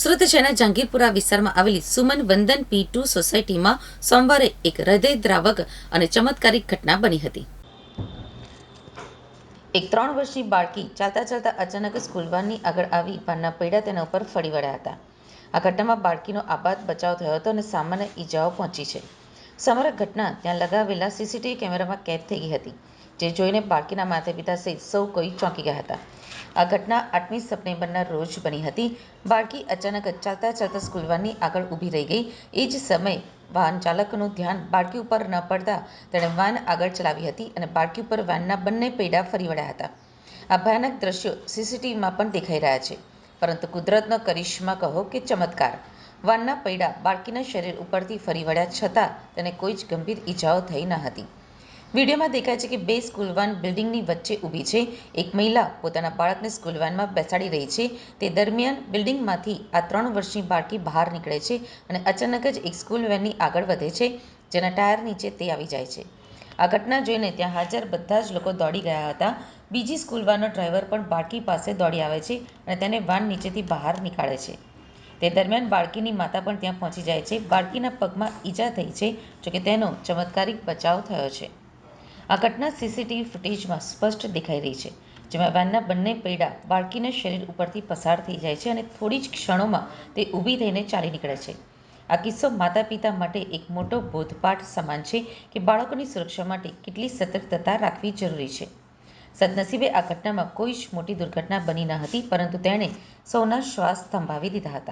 સુરત શહેરના જહાંગીરપુરા વિસ્તારમાં આવેલી સુમન વંદન પી ટુ સોસાયટીમાં સોમવારે એક હૃદયદ્રાવક અને ચમત્કારિક ઘટના બની હતી. એક ત્રણ વર્ષની બાળકી ચાલતા ચાલતા અચાનક સ્કૂલ વાનની આગળ આવી પાનના પૈડા તેના ઉપર ફરી વળ્યા હતા. આ ઘટનામાં બાળકીનો આબાદ બચાવ થયો હતો અને સામાન્ય ઈજાઓ પહોંચી છે. સમગ્ર ઘટના ત્યાં લગાવેલા સીસીટીવી કેમેરામાં કેદ થઈ ગઈ હતી, જે જોઈને બાળકીના માતા પિતા સહિત સૌ કોઈ ચોંકી ગયા હતા. આ ઘટના આઠમી સપ્ટેમ્બરના રોજ બની હતી. બાળકી અચાનક ચાલતા ચાલતા સ્કૂલ વાનની આગળ ઊભી રહી ગઈ. એ જ સમયે વાહન ચાલકનું ધ્યાન બાળકી ઉપર ન પડતા તેણે વાન આગળ ચલાવી હતી અને બાળકી ઉપર વાનના બંને પૈડા ફરી વળ્યા હતા. આ ભયાનક દ્રશ્યો સીસીટીવીમાં પણ દેખાઈ રહ્યા છે. પરંતુ કુદરતનો કરિશ્મા કહો કે ચમત્કાર. વાનના પૈડા બાળકીના શરીર ઉપરથી ફરી વળ્યા છતાં તેને કોઈ જ ગંભીર ઈજાઓ થઈ ન હતી. વિડીયોમાં દેખાય છે કે બે સ્કૂલ વાન બિલ્ડિંગની વચ્ચે ઊભી છે. એક મહિલા પોતાના બાળકને સ્કૂલ વાનમાં બેસાડી રહી છે. તે દરમિયાન બિલ્ડિંગમાંથી આ ત્રણ વર્ષની બાળકી બહાર નીકળે છે અને અચાનક જ એક સ્કૂલ વેનની આગળ વધે છે, જેના ટાયર નીચે તે આવી જાય છે. આ ઘટના જોઈને ત્યાં હાજર બધા જ લોકો દોડી ગયા હતા. બીજી સ્કૂલ વાનનો ડ્રાઈવર પણ બાળકી પાસે દોડી આવે છે અને તેને વાન નીચેથી બહાર નીકાળે છે. તે દરમિયાન બાળકીની માતા પણ ત્યાં પહોંચી જાય છે. બાળકીના પગમાં ઈજા થઈ છે, જોકે તેનો ચમત્કારિક બચાવ થયો છે. આ ઘટના સીસીટીવી ફૂટેજમાં સ્પષ્ટ દેખાઈ રહી છે, જેમાં વેનના બંને પૈડા બાળકીના શરીર ઉપરથી પસાર થઈ જાય છે અને થોડી જ ક્ષણોમાં તે ઊભી થઈને ચાલી નીકળે છે. આ કિસ્સો માતા પિતા માટે એક મોટો બોધપાઠ સમાન છે કે બાળકોની સુરક્ષા માટે કેટલી સતર્કતા રાખવી જરૂરી છે. સદનસીબે આ ઘટનામાં કોઈ જ મોટી દુર્ઘટના બની ન હતી, પરંતુ તેણે સૌના શ્વાસ થંભાવી દીધા હતા.